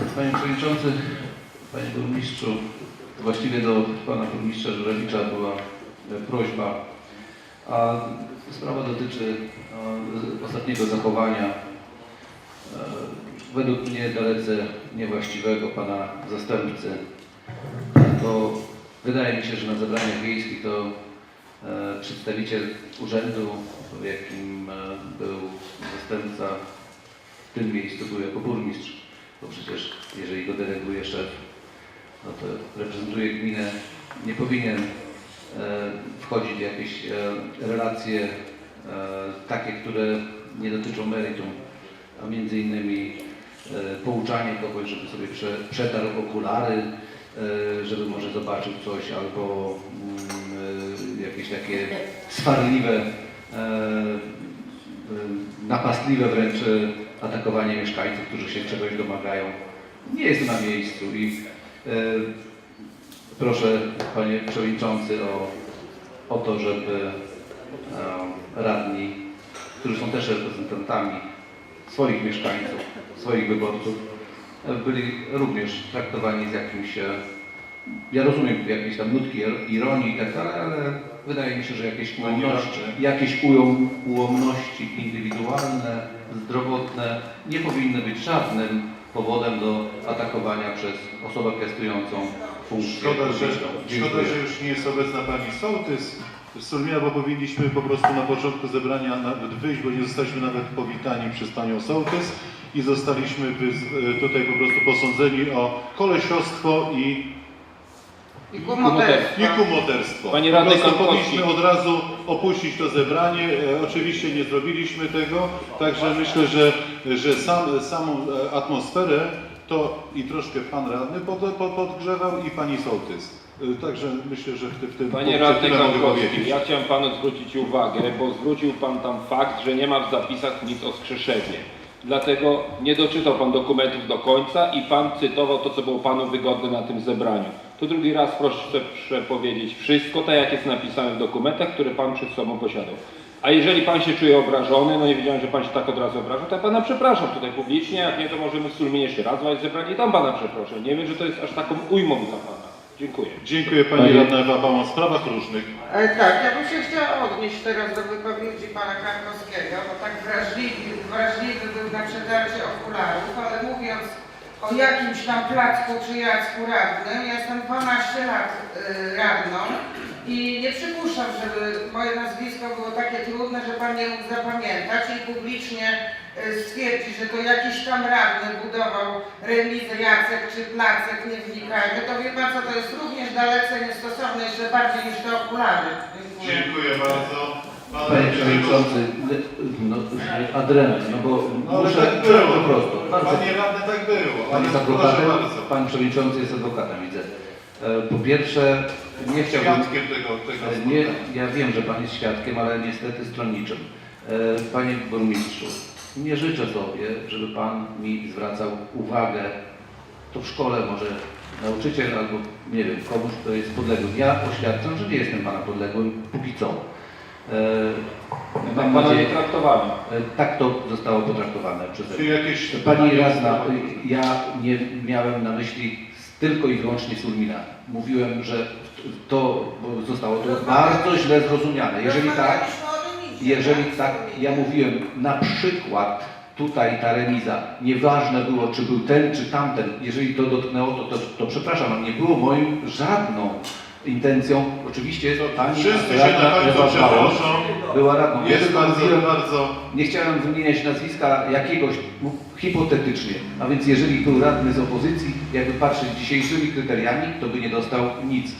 Panie Przewodniczący, Panie Burmistrzu, właściwie do Pana Burmistrza Żurewicza była e, prośba, a sprawa dotyczy e, ostatniego zachowania e, według mnie dalece niewłaściwego Pana zastępcy. To wydaje mi się, że na zebraniach wiejskich to przedstawiciel urzędu, w jakim był zastępca w tym miejscu był jako burmistrz, bo przecież jeżeli go deleguje szef, no to reprezentuje gminę, nie powinien e, wchodzić w jakieś e, relacje e, takie, które nie dotyczą meritum, a między innymi pouczanie kogoś, żeby sobie prze, przetarł okulary, żeby może zobaczył coś, albo mm, jakieś takie swarliwe napastliwe wręcz y, atakowanie mieszkańców, którzy się czegoś domagają. Nie jest na miejscu i y, proszę Panie Przewodniczący o, o to, żeby e, radni, którzy są też reprezentantami swoich mieszkańców, swoich wyborców, e, byli również traktowani z jakimś e, ja rozumiem jakieś tam nutki ironii i tak dalej, ale wydaje mi się, że jakieś ułomności, jakieś ułom, ułomności indywidualne, zdrowotne nie powinny być żadnym powodem do atakowania przez osobę piastującą funkcję Szkoda, że, szkoda, że już nie jest obecna pani sołtys. Z bo powinniśmy po prostu na początku zebrania nawet wyjść, bo nie zostaliśmy nawet powitani przez panią sołtys i zostaliśmy tutaj po prostu posądzeni o kolesiostwo i, I kumoterstwo. i kumoterstwo. Panie po radny prostu Kankowski. powinniśmy od razu opuścić to zebranie. E, Oczywiście nie zrobiliśmy tego, także myślę, że, że sam, samą e, atmosferę to i troszkę pan radny pod, pod, podgrzewał i pani sołtys. E, Także myślę, że w, tym- w tym Panie punkcie radny tyle mogę Kankowski, powiedzieć. ja chciałem panu zwrócić uwagę, bo zwrócił pan tam fakt, że nie ma w zapisach nic o skrzeszeniu. Dlatego nie doczytał pan dokumentów do końca i pan cytował to, co było panu wygodne na tym zebraniu. To drugi raz proszę powiedzieć wszystko, tak jak jest napisane w dokumentach, które pan przed sobą posiadał. A jeżeli pan się czuje obrażony, no nie wiedziałem, że pan się tak od razu obrażał, to ja pana przepraszam tutaj publicznie, jak nie, to możemy w Sulminie jeszcze raz zwać zebranie i tam pana przeproszę. Nie wiem, że to jest aż taką ujmą dla pana. Dziękuję. Dziękuję pani Panie- radna Ewa. W sprawach różnych. E, tak, ja bym się chciała odnieść teraz do wypowiedzi pana Karkowskiego, bo tak wrażliwy, wrażliwy na przetarcie okularów, ale mówiąc o jakimś tam placku czy jacku radnym, ja jestem 12 lat y, radną i nie przypuszczam, żeby moje nazwisko było takie trudne, że pan nie mógł zapamiętać i publicznie y, stwierdzić, że to jakiś tam radny budował remizę Jacek czy placek, nie wnikajmy, to wie pan co, to jest również dalece niestosowne, jeszcze bardziej niż te okulary. Dziękuję bardzo. Pan Panie Przewodniczący, no, no bo No muszę tak było. po prostu. Bardzo Panie radny, tak było. Pan jest adwokatem, pan przewodniczący jest adwokatem, widzę. E, Po pierwsze, nie chciałbym... Świadkiem tego, tego e, Nie, ja wiem, że pan jest świadkiem, ale niestety stronniczym. E, Panie burmistrzu, nie życzę sobie, żeby pan mi zwracał uwagę, to w szkole może nauczyciel albo nie wiem, komuś, kto jest podległy. Ja oświadczam, że nie jestem pana podległym póki co. E, Tak Mam pana nie nadzieję, traktowałem. e, tak to zostało potraktowane przeze mnie. Jakieś Pani radna, ja nie miałem na myśli tylko i wyłącznie Sulmina. Mówiłem, że to zostało to bardzo źle zrozumiane. Jeżeli tak, jeżeli tak, ja mówiłem na przykład tutaj ta remiza, nieważne było czy był ten czy tamten, jeżeli to dotknęło, to, to, to przepraszam, nie było moim żadną intencją. Oczywiście pani Wszyscy się radna na Ewa Bałąd przeproszą. była radną. Ja Jest tylko bardzo, mówiłem, bardzo... nie chciałem wymieniać nazwiska jakiegoś hipotetycznie, a więc jeżeli był radny z opozycji, jakby patrzeć dzisiejszymi kryteriami, to by nie dostał nic.